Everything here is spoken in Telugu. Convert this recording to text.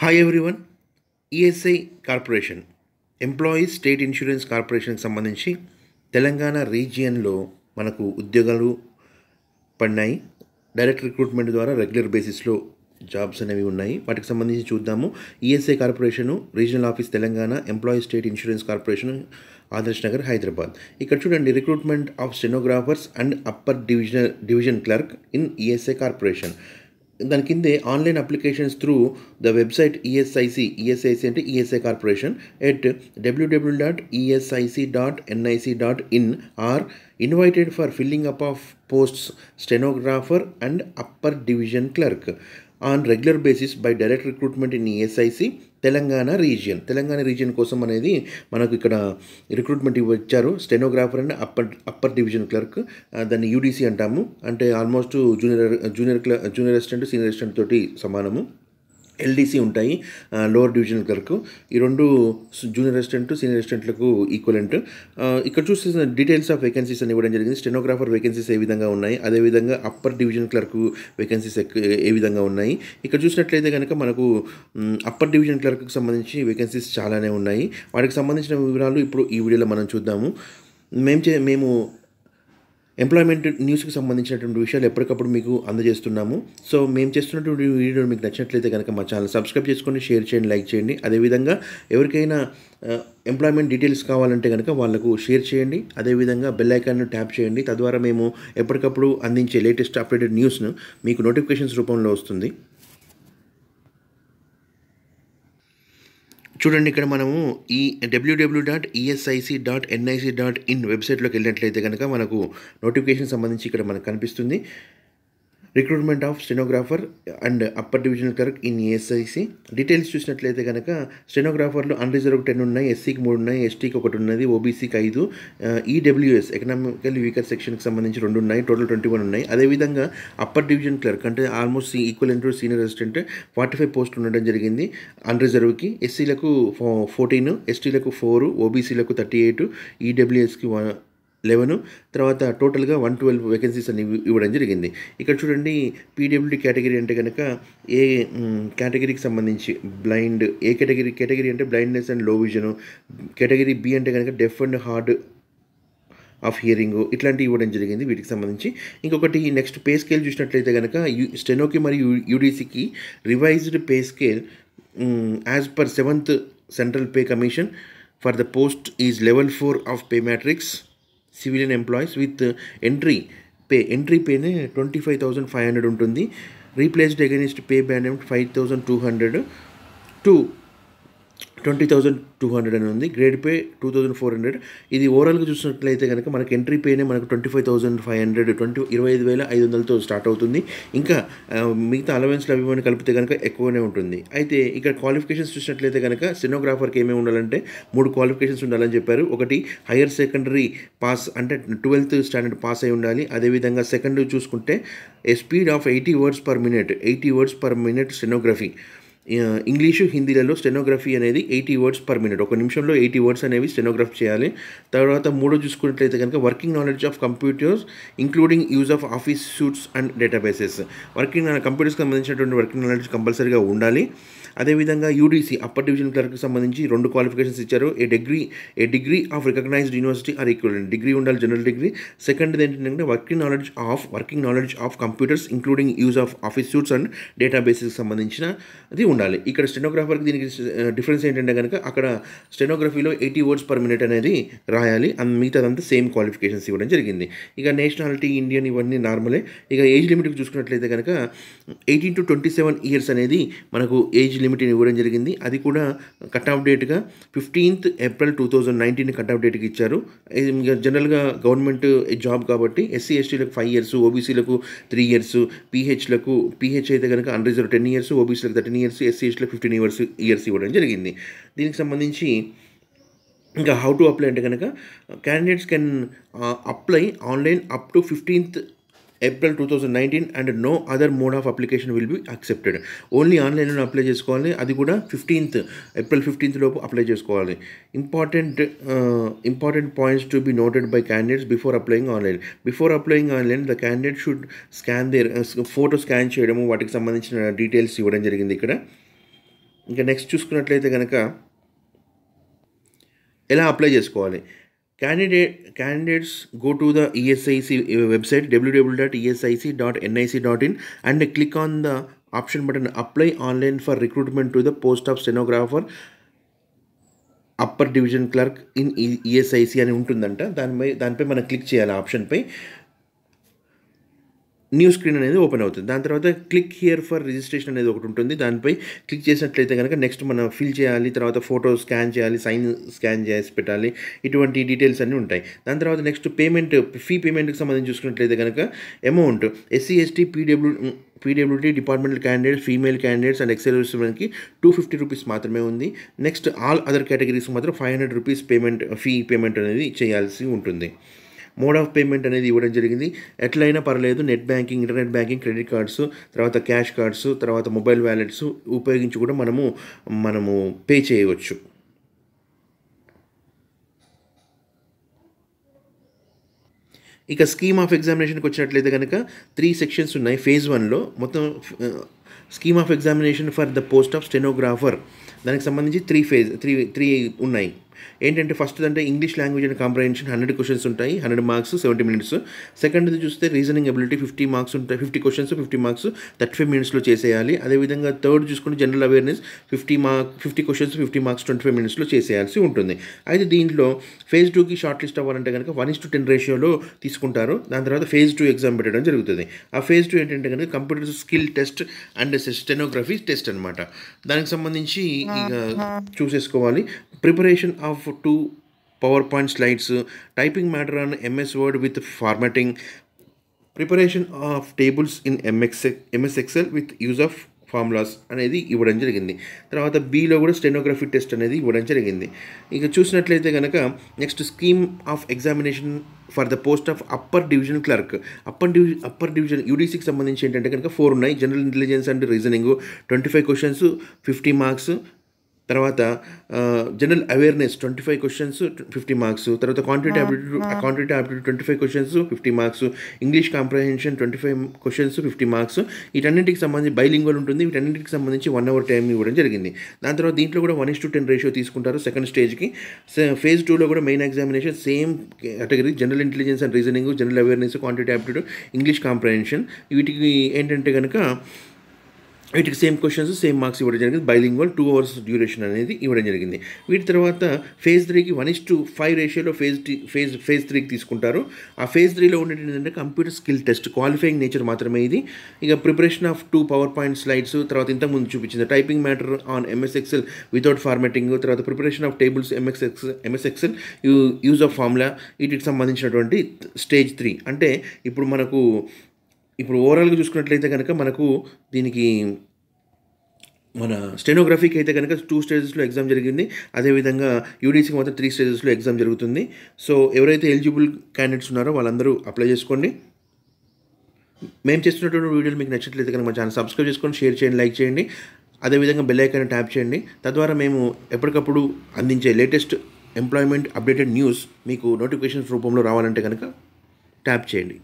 Hi everyone ESI corporation employees state insurance కార్పొరేషన్కి సంబంధించి తెలంగాణ రీజియన్లో మనకు ఉద్యోగాలు పడినాయి. డైరెక్ట్ రిక్రూట్మెంట్ ద్వారా రెగ్యులర్ బేసిస్లో జాబ్స్ అనేవి ఉన్నాయి. వాటికి సంబంధించి చూద్దాము. ESI corporation regional office Telangana employee state insurance corporation Adarsh Nagar Hyderabad ఇక్కడ చూడండి recruitment of stenographers and upper divisional division clerk in ESI corporation దాని కిందే online applications through the website ESIC ESIC అంటే ESI corporation at WW dot ESIC dot NIC dot in are invited for filling up of posts stenographer and upper division clerk. On regular basis by direct recruitment in ESIC Telangana region. Telangana region కోసం అనేది మనకు ఇక్కడ రిక్రూట్మెంట్ ఇచ్చారు stenographer and upper upper division clerk దాన్ని యూడీసీ అంటాము. అంటే ఆల్మోస్ట్ జూనియర్ జూనియర్ క్ల జూనియర్ అసిస్టెంట్ సీనియర్ అసిస్టెంట్ తోటి సమానము. ఎల్డీసీ ఉంటాయి లోవర్ డివిజనల్ క్లర్క్ ఈ రెండు జూనియర్ అసిస్టెంట్ సీనియర్ అసిస్టెంట్లకు ఈక్వలెంట్. ఇక్కడ చూస్తే డీటెయిల్స్ ఆఫ్ వేకెన్సీస్ అని ఇవ్వడం జరిగింది. స్టెనోగ్రాఫర్ వేకెన్సీస్ ఏ విధంగా ఉన్నాయి? అదేవిధంగా అప్పర్ డివిజన్ క్లర్క్ వేకెన్సీస్ ఏ విధంగా ఉన్నాయి? ఇక్కడ చూసినట్లయితే కనుక మనకు అప్పర్ డివిజన్ క్లర్క్కి సంబంధించి వేకెన్సీస్ చాలానే ఉన్నాయి. వాటికి సంబంధించిన వివరాలు ఇప్పుడు ఈ వీడియోలో మనం చూద్దాము. మేము చే మేము ఎంప్లాయ్మెంట్ న్యూస్కి సంబంధించినటువంటి విషయాలు ఎప్పటికప్పుడు మీకు అందజేస్తున్నాము. సో మేము చేస్తున్నటువంటి వీడియో మీకు నచ్చినట్లయితే కనుక మా ఛానల్ సబ్స్క్రైబ్ చేసుకోండి షేర్ చేయండి లైక్ చేయండి. అదేవిధంగా ఎవరికైనా ఎంప్లాయ్మెంట్ డీటెయిల్స్ కావాలంటే కనుక వాళ్ళకు షేర్ చేయండి. అదేవిధంగా బెల్ ఐకాన్ను ట్యాప్ చేయండి. తద్వారా మేము ఎప్పటికప్పుడు అందించే లేటెస్ట్ అప్డేటెడ్ న్యూస్ను మీకు నోటిఫికేషన్స్ రూపంలో వస్తుంది. చూడండి ఇక్కడ మనము ఈ WW dot ESIC dot NIC dot in వెబ్సైట్లోకి వెళ్ళినట్లయితే కనుక మనకు నోటిఫికేషన్ సంబంధించి ఇక్కడ మనకు కనిపిస్తుంది. Recruitment of stenographer and upper divisional clerk in SIC details చూసినట్లయితే కనుక స్టెనోగ్రాఫర్లు అన్రిజర్వ్ టెన్ ఉన్నాయి ఎస్సీకి మూడు ఉన్నాయి ఎస్టీకి ఒకటి ఉన్నది ఓబీసీకి ఐదు ఈడబ్ల్యూఎస్ ఎకనామికల్ వీకర్ సెక్షన్కి సంబంధించి రెండు ఉన్నాయి టోటల్ ట్వంటీ వన్ ఉన్నాయి. అదేవిధంగా అప్పర్ డివిజన్ క్లర్క్ అంటే almost equal to senior assistant forty five post ఉండడం జరిగింది అన్రిజర్వ్కి ఎస్సీలకు ఫోర్టీన్ ఎస్టీలకు ఫోర్ ఓబీసీలకు థర్టీ ఎయిట్ ఈడబ్ల్యూఎస్కి లెవెన్ తర్వాత టోటల్గా వన్ ట్వెల్వ్ వేకెన్సీస్ అని ఇవ్వడం జరిగింది. ఇక్కడ చూడండి పీడబ్ల్యూడీ కేటగిరీ అంటే కనుక ఏ కేటగిరీకి సంబంధించి బ్లైండ్ ఏ కేటగిరీ కేటగిరీ అంటే బ్లైండ్నెస్ అండ్లో విజన్ కేటగిరీ బి అంటే కనుక deaf and hard of hearing ఇట్లాంటివి ఇవ్వడం జరిగింది వీటికి సంబంధించి. ఇంకొకటి నెక్స్ట్ పే స్కేల్ చూసినట్లయితే కనుక యూ స్టెనోకి మరియు యూడీసీకి revised pay scale as per seventh central pay commission for the post is level four of pay matrix civilian employees with entry pay entry పేనే twenty five thousand five hundred ఉంటుంది. Replaced against pay band five thousand two hundred two twenty thousand two hundred అని ఉంది. Grade pay two thousand four hundred ఇది ఓవరాల్గా చూసినట్లయితే కనుక మనకి ఎంట్రీ పేనే మనకు twenty five thousand five hundred twenty ఇరవై ఐదు వేల ఐదు వందలతో స్టార్ట్ అవుతుంది. ఇంకా మిగతా అలవెన్స్లు అవి కలిపితే కనుక ఎక్కువనే ఉంటుంది. అయితే ఇక్కడ క్వాలిఫికేషన్స్ చూసినట్లయితే కనుక సినోగ్రాఫర్కి ఏమేమి ఉండాలంటే మూడు క్వాలిఫికేషన్స్ ఉండాలని చెప్పారు. ఒకటి హయ్యర్ సెకండరీ పాస్ అంటే ట్వెల్త్ స్టాండర్డ్ పాస్ అయి ఉండాలి. అదేవిధంగా సెకండ్ చూసుకుంటే a speed of eighty words per minute eighty words per minute stenography English హిందీలలో stenography అనేది ఎయిటీ వర్డ్స్ పర్ మినిట్. ఒక నిమిషంలో ఎయిటీ వర్డ్స్ అనేవి స్టెనోగ్రఫ్ చేయాలి. తర్వాత మూడో చూసుకున్నట్లయితే కనుక working knowledge of computers including use of office suites and databases. Working కంప్యూటర్స్కి సంబంధించినటువంటి వర్కింగ్ నాలెడ్జ్ కంపల్సరీగా ఉండాలి. అదేవిధంగా యూడీసీ అప్పర్ డివిజన్ క్లర్క్కి సంబంధించి రెండు క్వాలిఫికేషన్స్ ఇచ్చారు. A degree a degree of recognized university or equal degree ఉండాలి జనరల్ డిగ్రీ. సెకండ్ ఏంటంటే working knowledge of working knowledge of computers including use of office suites and డేటాబేసెస్కి సంబంధించిన అది ఉండాలి. ఇక్కడ స్టెనోగ్రాఫర్కి దీనికి డిఫరెన్స్ ఏంటంటే కనుక అక్కడ స్టెనోగ్రఫీలో ఎయిటీ వర్డ్స్ పర్ మినిట్ అనేది రాయాలి. అండ్ మిగతాదంతా సేమ్ క్వాలిఫికేషన్స్ ఇవ్వడం జరిగింది. ఇక నేషనాలిటీ ఇండియన్ ఇవన్నీ నార్మలే ఇక ఏజ్ లిమిట్కి చూసుకున్నట్లయితే కనుక eighteen to twenty seven years అనేది మనకు ఏజ్ లిమిట్ని ఇవ్వడం జరిగింది. అది కూడా cut off డేట్గా fifteenth April two thousand nineteen cut off డేట్కి ఇచ్చారు. జనరల్గా గవర్నమెంట్ జాబ్ కాబట్టి ఎస్సీ ఎస్టీలకు ఫైవ్ ఇయర్స్ ఓబీసీలకు త్రీ ఇయర్స్ పీహెచ్లకు పీహెచ్ అయితే కనుక అన్రిజర్వ్ టెన్ ఇయర్స్ ఓబీసీలకు థర్టీన్ ఇయర్స్ ఎస్సీ ఎస్టీలకు ఫిఫ్టీన్ ఇయర్స్ ఇయర్స్ ఇవ్వడం జరిగింది. దీనికి సంబంధించి ఇంకా హౌ టు అప్లై అంటే కనుక candidates can apply online up to fifteenth April two thousand nineteen and no other mode of application will be accepted only ఆన్లైన్లో అప్లై చేసుకోవాలి. అది కూడా ఫిఫ్టీన్త్ ఏప్రిల్ ఫిఫ్టీన్త్ లోపు అప్లై చేసుకోవాలి. Important important points to be noted by candidates before applying online before applying online the candidate should scan their photo scan చేయడము వాటికి సంబంధించిన డీటెయిల్స్ ఇవ్వడం జరిగింది ఇక్కడ. ఇంకా నెక్స్ట్ చూసుకున్నట్లయితే కనుక ఎలా అప్లై చేసుకోవాలి? Candidate candidates go to the ESIC website WW dot ESIC dot NIC dot in and click on the option button apply online for recruitment to the post of stenographer upper division clerk in ESIC అని ఉంటుందంట. దానిపై దానిపై మనం క్లిక్ చేయాలి ఆప్షన్పై న్యూ స్క్రీన్ అనేది ఓపెన్ అవుతుంది. దాని తర్వాత క్లిక్ హియర్ ఫర్ రిజిస్ట్రేషన్ అనేది ఒకటి ఉంటుంది. దానిపై క్లిక్ చేసినట్లయితే కనుక నెక్స్ట్ మనం ఫిల్ చేయాలి తర్వాత ఫోటో స్కాన్ చేయాలి సైన్ స్కాన్ చేసి పెట్టాలి. ఇటువంటి డీటెయిల్స్ అన్నీ ఉంటాయి. దాని తర్వాత నెక్స్ట్ పేమెంట్ ఫీ పేమెంట్కి సంబంధించి చూసుకున్నట్లయితే కనుక amount SC ST PW PWD departmental candidates female candidates and XL మనకి టూ ఫిఫ్టీ రూపీస్ మాత్రమే ఉంది. నెక్స్ట్ ఆల్ అదర్ కేటగిరీస్ మాత్రం five hundred rupees payment fee payment అనేది చేయాల్సి ఉంటుంది. మోడ్ ఆఫ్ పేమెంట్ అనేది ఇవ్వడం జరిగింది. ఎట్లయినా పర్లేదు net banking internet banking credit cards తర్వాత క్యాష్ కార్డ్స్ తర్వాత మొబైల్ వ్యాలెట్స్ ఉపయోగించి కూడా మనము మనము పే చేయవచ్చు. ఇక స్కీమ్ ఆఫ్ ఎగ్జామినేషన్కి వచ్చినట్లయితే కనుక త్రీ సెక్షన్స్ ఉన్నాయి. ఫేజ్ వన్లో మొత్తం scheme of examination for the post of stenographer దానికి సంబంధించి త్రీ ఫేజ్ త్రీ త్రీ ఉన్నాయి. ఏంటంటే ఫస్ట్ అంటే English language and comprehension hundred questions ఉంటాయి హండ్రెడ్ మార్క్స్ సెవెంటీ మినిట్స్ సెకండ్ది చూస్తే రీజనింగ్ అబిలిటీ ఫిఫ్టీ మార్క్స్ ఉంటాయి fifty questions fifty marks thirty five మినిట్స్లో చేసేయాలి. అదేవిధంగా థర్డ్ చూసుకుంటే general awareness fifty mark fifty questions fifty marks twenty five మినిట్స్లో చేసేయాల్సి ఉంటుంది. అయితే దీంట్లో ఫేజ్ టూకి షార్ట్ లిస్ట్ అవ్వాలంటే కనుక వన్ ఇస్ టు టెన్ రేషియోలో తీసుకుంటారు. దాని తర్వాత ఫేజ్ టూ ఎగ్జామ్ పెట్టడం జరుగుతుంది. ఆ ఫేజ్ టూ ఏంటంటే కనుక computer skill test and stenography test అనమాట దానికి సంబంధించి చూసేసుకోవాలి. Preparation of two PowerPoint slides typing matter on MS Word with formatting preparation of tables in MX MS Excel with use of formulas అనేది ఇవ్వడం జరిగింది. తర్వాత బీలో కూడా స్టెనోగ్రఫీ టెస్ట్ అనేది ఇవ్వడం జరిగింది. ఇక చూసినట్లయితే కనుక next scheme of examination for the post of upper division clerk upper division upper division యూడీసీకి సంబంధించి ఏంటంటే కనుక ఫోర్ ఉన్నాయి. General intelligence and reasoning twenty five questions fifty marks తర్వాత general awareness twenty five questions fifty marks తర్వాత quantity aptitude quantity aptitude twenty five questions fifty marks English comprehension twenty five questions fifty marks వీటన్నింటికి సంబంధించి బైలింగ్వల్ ఉంటుంది. వీటన్నింటికి సంబంధించి వన్ అవర్ టైం ఇవ్వడం జరిగింది. దాని తర్వాత దీంట్లో కూడా one is to ten ratio తీసుకుంటారు సెకండ్ స్టేజ్కి ఫేజ్ టూలో కూడా main examination same category general intelligence and reasoning general awareness quantity aptitude English comprehension వీటికి ఏంటంటే కనుక వీటికి సేమ్ క్వశ్చన్స్ సేమ్ మార్క్స్ ఇవ్వడం జరిగింది. బైలింగ్వల్ టూ అవర్స్ డ్యూరేషన్ అనేది ఇవ్వడం జరిగింది. వీటి తర్వాత ఫేజ్ త్రీకి వన్ ఇస్ టు ఫైవ్ రేషియోలో ఫేజ్ టీ ఫేజ్ ఫేజ్ త్రీకి తీసుకుంటారు. ఆ ఫేజ్ త్రీలో ఉండేది ఏంటంటే computer skill test qualifying nature మాత్రమే ఇది. ఇక preparation of two PowerPoint slides తర్వాత ఇంతకుముందు చూపించింది typing matter on MS Excel without formatting తర్వాత preparation of tables MS X MS Excel you use of formula వీటికి సంబంధించినటువంటి స్టేజ్ త్రీ అంటే ఇప్పుడు మనకు ఇప్పుడు ఓవరాల్గా చూసుకున్నట్లయితే కనుక మనకు దీనికి మన స్టెనోగ్రఫీకి అయితే కనుక టూ స్టేజెస్లో ఎగ్జామ్ జరిగింది. అదేవిధంగా యూడీసీకి మాత్రం త్రీ స్టేజెస్లో ఎగ్జామ్ జరుగుతుంది. సో ఎవరైతే ఎలిజిబుల్ క్యాండిడేట్స్ ఉన్నారో వాళ్ళందరూ అప్లై చేసుకోండి. మేము చేస్తున్నటువంటి వీడియోలు మీకు నచ్చట్లయితే కనుక మా ఛానల్ సబ్స్క్రైబ్ చేసుకొని షేర్ చేయండి లైక్ చేయండి. అదేవిధంగా బెల్ ఐకాన్ ట్యాప్ చేయండి. తద్వారా మేము ఎప్పటికప్పుడు అందించే లేటెస్ట్ ఎంప్లాయ్మెంట్ అప్డేటెడ్ న్యూస్ మీకు నోటిఫికేషన్స్ రూపంలో రావాలంటే కనుక ట్యాప్ చేయండి.